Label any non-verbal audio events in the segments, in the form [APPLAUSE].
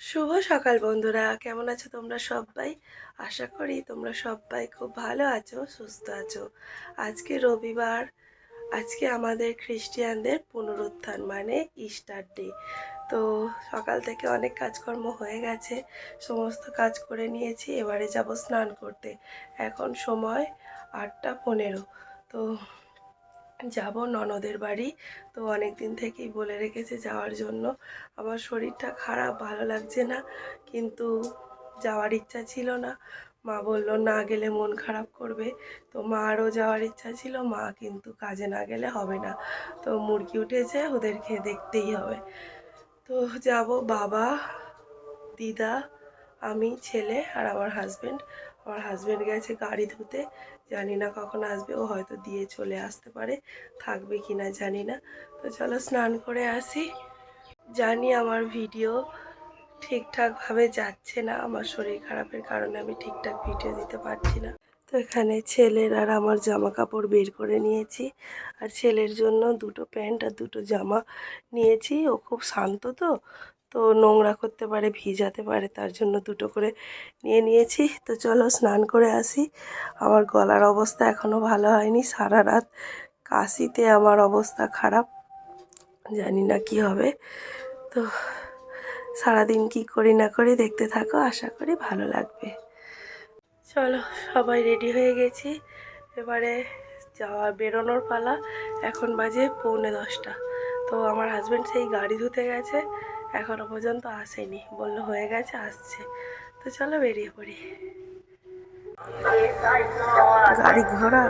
শুভ সকাল বন্ধুরা। কেমন আছো তোমরা সবাই? আশা করি তোমরা সবাই খুব ভালো আছো, সুস্থ আছো। আজকে রবিবার, আজকে আমাদের খ্রিস্টিয়ানদের পুনরুত্থান মানে ইস্টার ডে। তো সকাল থেকে অনেক কাজকর্ম হয়ে গেছে, সমস্ত কাজ করে নিয়েছি, এবারে যাব স্নান করতে। এখন সময় আটটা পনেরো। তো যাব ননদের বাড়ি। তো অনেক দিন থেকেই বলে রেখেছে যাওয়ার জন্য। আমার শরীরটা খারাপ, ভালো লাগছে না। কিন্তু যাওয়ার ইচ্ছা ছিল না। মা বলল, না গেলে মন খারাপ করবে। তো মারও যাওয়ার ইচ্ছা ছিল, মা কিন্তু কাজে না গেলে হবে না। তো মুরগি উঠেছে, ওদেরকে দেখতেই হবে। তো যাব বাবা, দিদা, আমি, ছেলে আর আমার হাজবেন্ড আমার হাজবেন্ড গেছে গাড়ি ধুতে, জানি না কখন আসবে, ও হয়তো দিয়ে চলে আসতে পারে, থাকবে কি না জানি না। তো চলো স্নান করে আসি। জানি আমার ভিডিও ঠিকঠাকভাবে যাচ্ছে না, আমার শরীর খারাপের কারণে আমি ঠিকঠাক ভিডিও দিতে পারছি না। তো এখানে ছেলের আর আমার জামা কাপড় বের করে নিয়েছি, আর ছেলের জন্য দুটো প্যান্ট আর দুটো জামা নিয়েছি, ও খুব শান্ত তো তো নোংরা করতে পারে, ভিজাতে পারে, তার জন্য দুটো করে নিয়ে নিয়েছি। তো চলো স্নান করে আসি। আমার গলার অবস্থা এখনও ভালো হয়নি। সারা রাত কাশিতে আমার অবস্থা খারাপ। জানি না কি হবে। তো সারাদিন কি করি না করি দেখতে থাকো, আশা করি ভালো লাগবে। চলো সবাই রেডি হয়ে গেছি। এবারে যাওয়া বেরোনোর পালা। এখন বাজে পৌনে দশটা। তো আমার হাজব্যান্ড সেই গাড়ি ধুতে গেছে। এখনও পর্যন্ত আসেনি। বলল হয়ে গেছে আসছে। তো চলো বেরিয়ে পড়ি। গাড়ি ঘোড়া?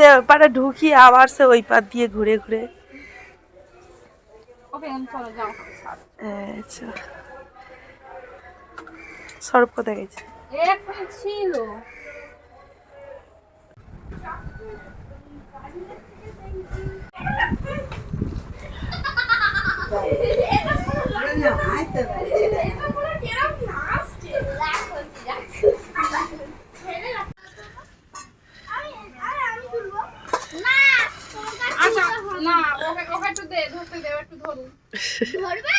সে ওই পারে ঢুকিয়ে আবার সে ওই পার দিয়ে ঘুরে ঘুরে। আচ্ছা সরব কোথায় গেছে? ছিল [LAUGHS] পারে আচ্ছা না ওকে ওকে একটু দে ধরতে দে ও একটু ধরুন ধরবে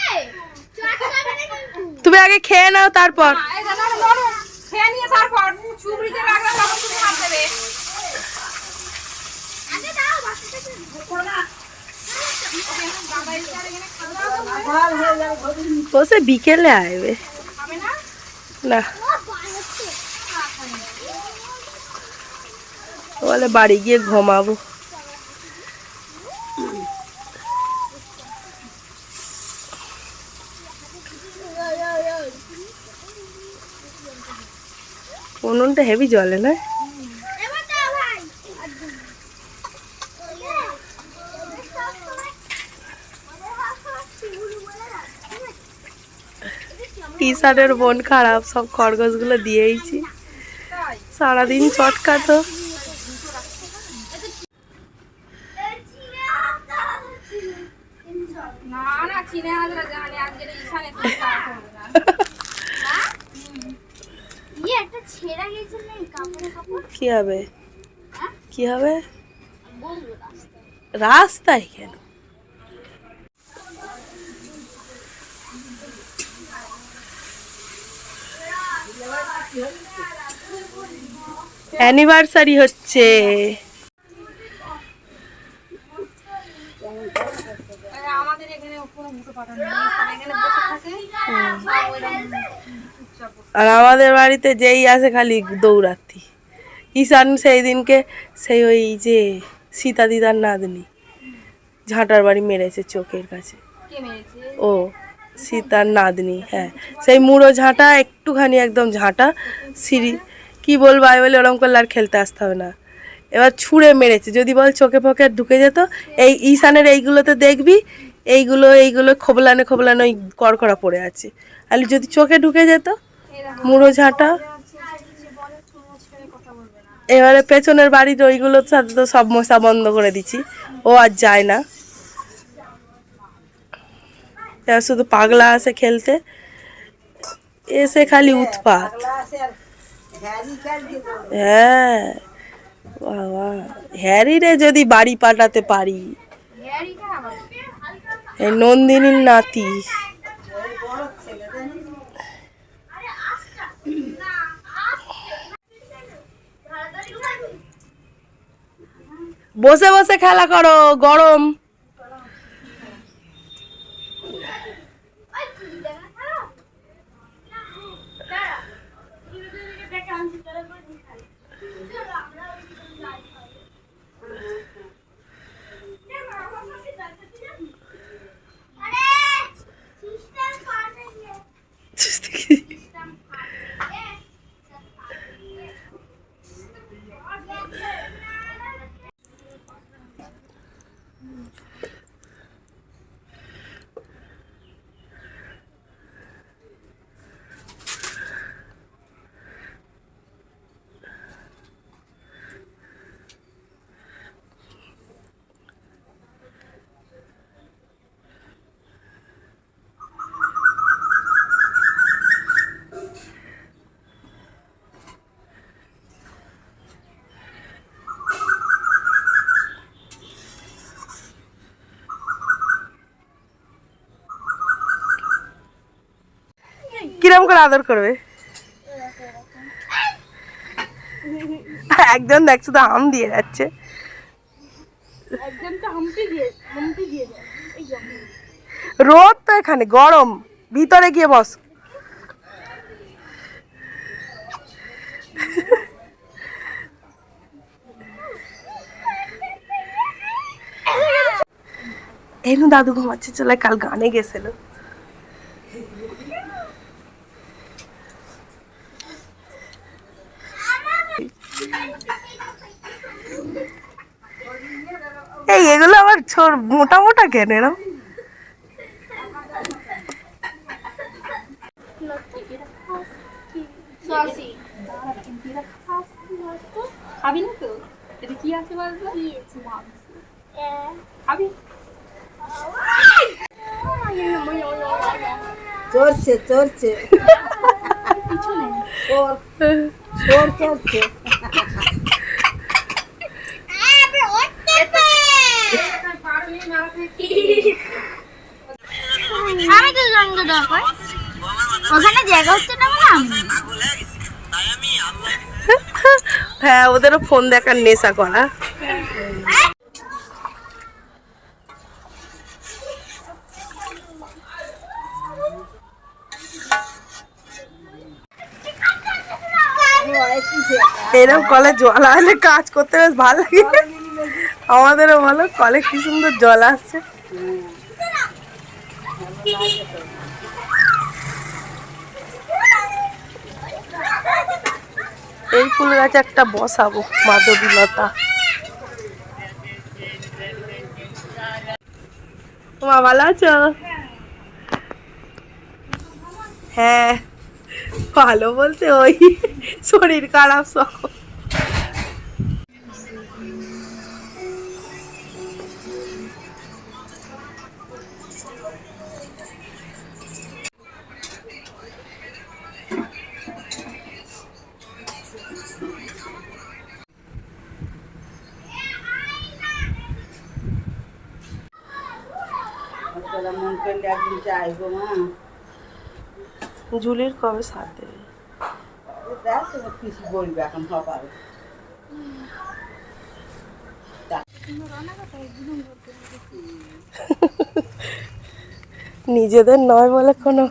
তুমি আগে খেয়ে নাও তারপর না, এই এখন নরম খেয়ে নিয়ে তারপর চুবড়িতে রাখলে তখন তুমি হাত দেবে দাদা এসে আর এখানে নাও তারপর? বসে বিকেলে আইবে না? না। বলে বাড়ি গিয়ে ঘুমাবো। উনুনটা হেভি জলে না? টি শার্টের বোন খারাপ সব খরগোশগুলো দিয়েইছি। সারাদিন চটকাতো। না না চিনে আজকে [LAUGHS] তুমি খাওয়া করবে না ইয়ে একটা ছেঁড়া গেছে না এই কাপড় কাপড় কি হবে? কি হবে? বলব রাস্তায়। কেন? অ্যানিভার্সারি হচ্ছে। আর আমাদের বাড়িতে যেই আসে খালি দৌড়াতি ঈশান সেই দিনকে সেই ওই যে সীতা দিদার নাতনি ঝাঁটার বাড়ি মেরেছে চোখের কাছে। ও সীতার নাতনি হ্যাঁ। সেই মুড়ো ঝাঁটা একটুখানি একদম ঝাঁটা সিঁড়ি কি বলব আমি বলে ওরকম করলে আর খেলতে আসতে হবে না। এবার ছুঁড়ে মেরেছে যদি বল চোখে ফোকে ঢুকে যেত এই ঈশানের এইগুলোতে দেখবি এইগুলো এইগুলো খোবলানে খোবলানে ওই কড়কড়া পড়ে আছে। আর যদি চোখে ঢুকে যেত মুড়ো ঝাঁটা কিছু বলে কোনো ছেলে কথা বলবে না এবারে পেছনের বাড়ির ওইগুলোর সাথে তো সব মশা বন্ধ করে দিচ্ছি। ও আর যায় না। এবার শুধু পাগলা আসে খেলতে। এসে খালি উৎপাত। হ্যাঁ। বাবা। হ্যারি রে যদি বাড়ি পাঠাতে পারি। এই নন্দিনীর নাতি ওই বড় ছেলে জানিস বসে বসে খেলা করো গরম। কিরম করে আদর করবে? একজন দেখছ তো আম দিয়ে যাচ্ছে। রোদ তো এখানে গরম। ভিতরে গিয়ে বস। এনু দাদু ঘুমাচ্ছে চলে কাল গানে গেছিল। এই এগুলো আবার ছোট মোটা মোটা কেন এরম? খাবি না তো এটা কি আছে বলতো খাবি চড়ছে চড়ছে। চোর চোর চড়ছে। আমি তো দরকার ওখানে জায়গা হচ্ছে না হ্যাঁ ওদেরও ফোন দেখার নেশা করা। এরকম কলে জল আসলে কাজ করতে বেশ ভালো লাগে। আমাদেরও ভালো কলে কি সুন্দর জল আসছে। এই ফুল গাছে একটা বসাবো, মাধবীলতা। তোমার ভালো আছো? হ্যাঁ ভালো বলতে ওই শরীর খারাপ সব। জুলির কবে সাথ দেবে? কিছু বলবে এখন সকালে। নিজেদের নয় বলে কোনো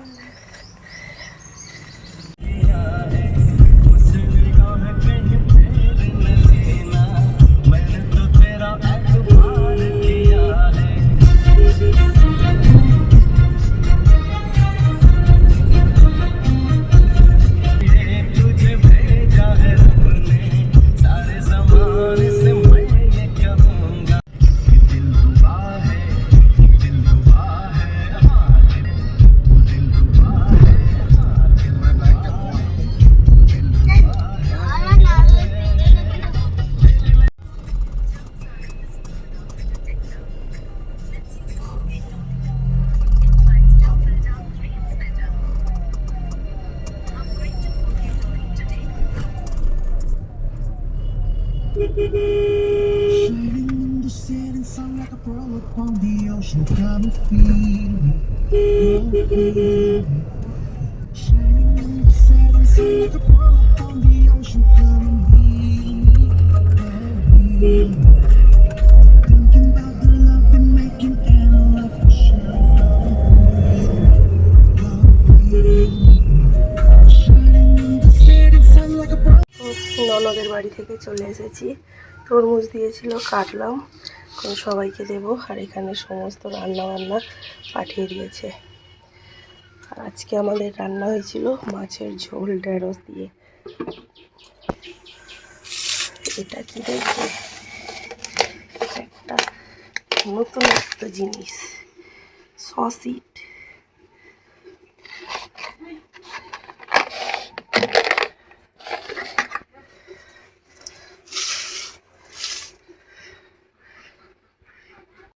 ocean. Come and feel. Come feel. Shining in the setting sun a pearl upon the ocean. Come feel. Come me. Thinking about the love we're making and a love for sure. Come feel me. Shining in the setting sun like a pearl. ননদের বাড়ি থেকে চলে এসেছি তরমুজ দিয়েছিল কাটলাম সবাইকে দেব। আর এখানে সমস্ত রান্না বান্না পাঠিয়ে দিয়েছে। আজকে আমাদের রান্না হয়েছিল মাছের ঝোল ঢেঁড়স দিয়ে। এটা কি দেখবে একটা নতুন একটা জিনিস। সসি।